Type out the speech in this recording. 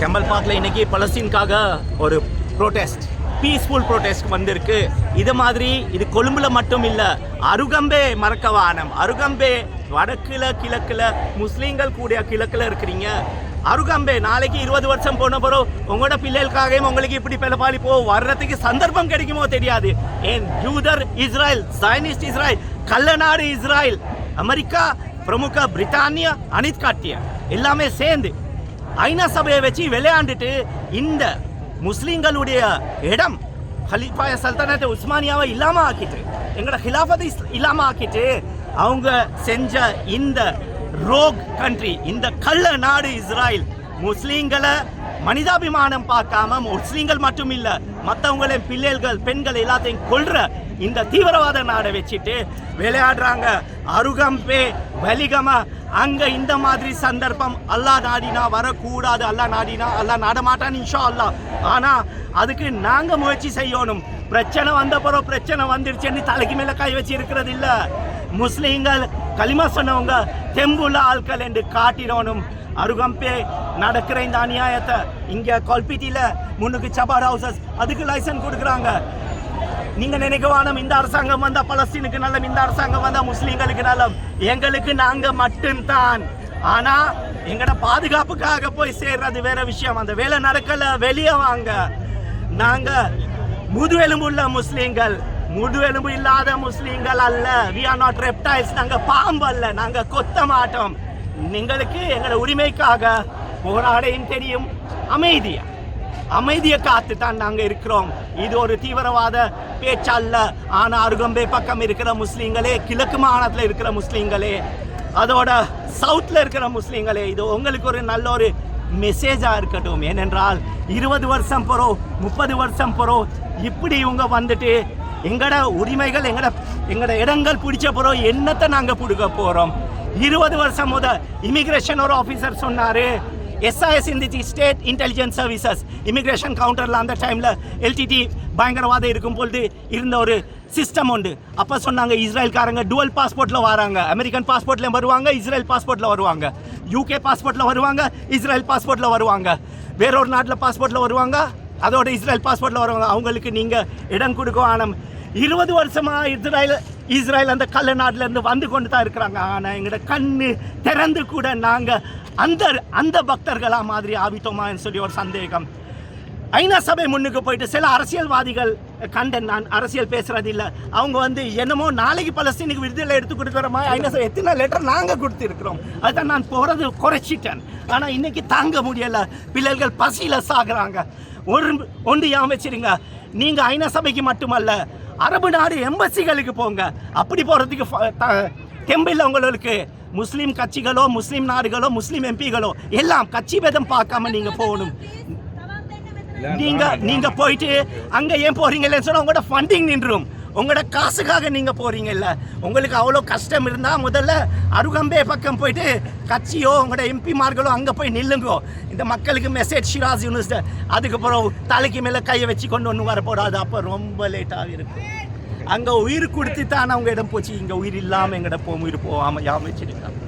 Campbell பார்க்கில் இன்னைக்கு பலஸ்தீனுக்காக ஒரு ப்ரோட்டெஸ்ட் பீஸ்ஃபுல் ப்ரோட்டெஸ்ட் வந்திருக்கு. இது மாதிரி இது கொழும்புல மட்டும் இல்லை அருகம்பே மறக்கவானம் அருகம்பே வடக்குல கிழக்குல முஸ்லீம்கள் கூடிய கிழக்குல இருக்கிறீங்க. அருகம்பே நாளைக்கு இருபது வருஷம் போன பிறகு உங்களோட பிள்ளைகளுக்காகவும் உங்களுக்கு இப்படி பிளப்பாளி போ வர்றதுக்கு சந்தர்ப்பம் கிடைக்குமோ தெரியாது. ஏன் யூதர் இஸ்ரேல் சைனிஸ்ட் இஸ்ரேல் கள்ளநாடு இஸ்ரேல் அமெரிக்கா பிரமுக பிரிட்டானியா அனித்காட்டியா எல்லாமே சேர்ந்து ஐநா சபையை வச்சு விளையாண்டுட்டு இந்த முஸ்லீம்களுடைய இடம் ஹலிஃபாய சல்தனத்தை உஸ்மானியாவை இல்லாம ஆக்கிட்டு எங்களோட ஹிலாஃபத்தை இல்லாமல் இல்லாம ஆக்கிட்டு அவங்க செஞ்ச இந்த ரோக் கண்ட்ரி இந்த கள்ள நாடு இஸ்ராயல் முஸ்லீம்களை மனிதாபிமானம் பார்க்காம முஸ்லீம்கள் மட்டும் இல்ல மற்றவங்களையும் பிள்ளைகள் பெண்கள் எல்லாத்தையும் கொள்ற இந்த தீவிரவாத நாடை வச்சுட்டு விளையாடுறாங்க. அருகம்பே வலிகம அங்க இந்த மாதிரி சந்தர்ப்பம் அல்லாஹ் நாடினா வரக்கூடாது. அல்லாஹ் நாடினா அல்லா நாடமாட்டான் இன்ஷா அல்லா ஆனா அதுக்கு நாங்க முயற்சி செய்யணும். பிரச்சனை வந்த பிறகு பிரச்சனை வந்துருச்சுன்னு தலைக்கு மேல கை வச்சு இருக்கிறது இல்ல முஸ்லீம்கள் களிமா சொன்னவங்க தெம்புள்ள ஆட்கள் என்று காட்டிடணும் அருகம்பே நடக்கிற இந்த அநியாயத்தை இங்க கொல்பிட்டியில முன்னுக்கு சபார் ஹவுசஸ் அதுக்கு லைசன்ஸ் கொடுக்குறாங்க. நீங்க நினைக்கவானும் இந்த அரசாங்கம் வந்தா பலஸ்தீனுக்கு நல்லம் இந்த அரசாங்கம் வந்தா முஸ்லீம்களுக்கு நல்லம். எங்களுக்கு நாங்க மட்டும்தான். ஆனா எங்கட பாதுகாப்புக்காக போய் சேர்றது வேற விஷயம். அந்த வேலை நடக்கல வெளியே வாங்க. நாங்க முதுவெலும்புள்ள முஸ்லீம்கள். முதுவெலும்பு இல்லாத முஸ்லீம்கள் அல்ல. வி ஆர் நாட் ரெப்டைல்ஸ் நாங்க பாம்பு அல்ல. நாங்க கொத்த மாட்டோம். எங்களுக்கு எங்களோட உரிமைக்காக போராடையும் தெரியும். அமைதியா. அமைதியை காத்து தான் நாங்கள் இருக்கிறோம். இது ஒரு தீவிரவாத பேச்சல்ல. ஆனா அருகம்பே பக்கம் இருக்கிற முஸ்லீம்களே கிழக்கு மாகாணத்தில் இருக்கிற முஸ்லீம்களே அதோட சவுத்தில் இருக்கிற முஸ்லீம்களே இது உங்களுக்கு ஒரு நல்ல ஒரு மெசேஜாக இருக்கட்டும். ஏனென்றால் இருபது வருஷம் போகிறோம் முப்பது வருஷம் போகிறோம் இப்படி இவங்க வந்துட்டு எங்களோட உரிமைகள் எங்களோட எங்களோட இடங்கள் பிடிச்ச போகிறோம் என்னத்தை நாங்கள் பிடுக்க போகிறோம் இருபது வருஷம் முத இமிகிரேஷன் ஒரு ஆஃபீஸர் சொன்னார். எஸ்ஐஎஸ் இருந்துச்சு ஸ்டேட் இன்டெலிஜென்ஸ் சர்வீசஸ் இமிக்ரேஷன் கவுண்டரில் அந்த டைமில் எல்டிடி பயங்கரவாதம் இருக்கும் பொழுது இருந்த ஒரு சிஸ்டம் உண்டு. அப்போ சொன்னாங்க இஸ்ரேல்காரங்க டுவல் பாஸ்போர்ட்டில் வராங்க. அமெரிக்கன் பாஸ்போர்ட்லேயும் வருவாங்க இஸ்ரேல் பாஸ்போர்ட்டில் வருவாங்க. யூகே பாஸ்போர்ட்டில் வருவாங்க இஸ்ரேல் பாஸ்போர்ட்டில் வருவாங்க. வேறொரு நாட்டில் பாஸ்போர்ட்டில் வருவாங்க அதோட இஸ்ரேல் பாஸ்போர்ட்டில் வருவாங்க. அவங்களுக்கு நீங்கள் இடம் கொடுக்க ஆனால் இருபது வருஷமாக இஸ்ரேல் இஸ்ரேல் அந்த கள்ள நாட்டிலேருந்து வந்து கொண்டு தான் இருக்கிறாங்க. ஆனால் எங்களோட கண்ணு திறந்து கூட நாங்கள் அந்த அந்த பக்தர்களாக மாதிரி ஆவித்தோமான்னு சொல்லி ஒரு சந்தேகம். ஐநா சபை முன்னுக்கு போயிட்டு சில அரசியல்வாதிகள் கண்டன் நான் அரசியல் பேசுறது இல்லை அவங்க வந்து என்னமோ நாளைக்கு பலஸ்தீனுக்கு விடுதலை எடுத்து கொடுக்குற மாதிரி ஐநா சபை எத்தனை லெட்டர் நாங்கள் கொடுத்துருக்குறோம். அதான் நான் போகிறது குறைச்சிட்டேன். ஆனால் இன்னைக்கு தாங்க முடியலை. பிள்ளைகள் பசியில சாகுறாங்க. ஒரு ஒன்று ஞாபகம் வச்சிருங்க. நீங்க ஐநா சபைக்கு மட்டுமல்ல அரபு நாடு எம்பசிகளுக்கு போங்க. அப்படி போறதுக்கு ஃப- த- தெம்பில்ல உங்களுக்கு. முஸ்லீம் கட்சிகளோ முஸ்லீம் நாடுகளோ முஸ்லீம் எம்பிகளோ எல்லாம் கட்சி பேதம் பார்க்காம நீங்க போகணும். நீங்க நீங்க போயிட்டு அங்க ஏன் போறீங்கன்னு சொன்னா உங்களோட ஃபண்டிங் நின்றும் உங்களோட காசுக்காக நீங்கள் போகிறீங்கல்ல உங்களுக்கு அவ்வளோ கஷ்டம் இருந்தால் முதல்ல அருகம்பே பக்கம் போயிட்டு கட்சியோ உங்களோட எம்பிமார்களோ அங்கே போய் நில்லுங்கோ. இந்த மக்களுக்கு மெசேஜ் ஷிராஜ் யூனிவர்சிட்டி அதுக்கப்புறம் தலைக்கு மேலே கையை வச்சு கொண்டு ஒன்று வரப்போடாது அப்போ ரொம்ப லேட்டாக இருக்கும் அங்கே உயிர் கொடுத்து தான் அவங்க இடம் போச்சு. இங்கே உயிர் இல்லாமல் எங்கள்கிட்ட போ உயிர் போகாமல் யாம வச்சிருக்காங்க.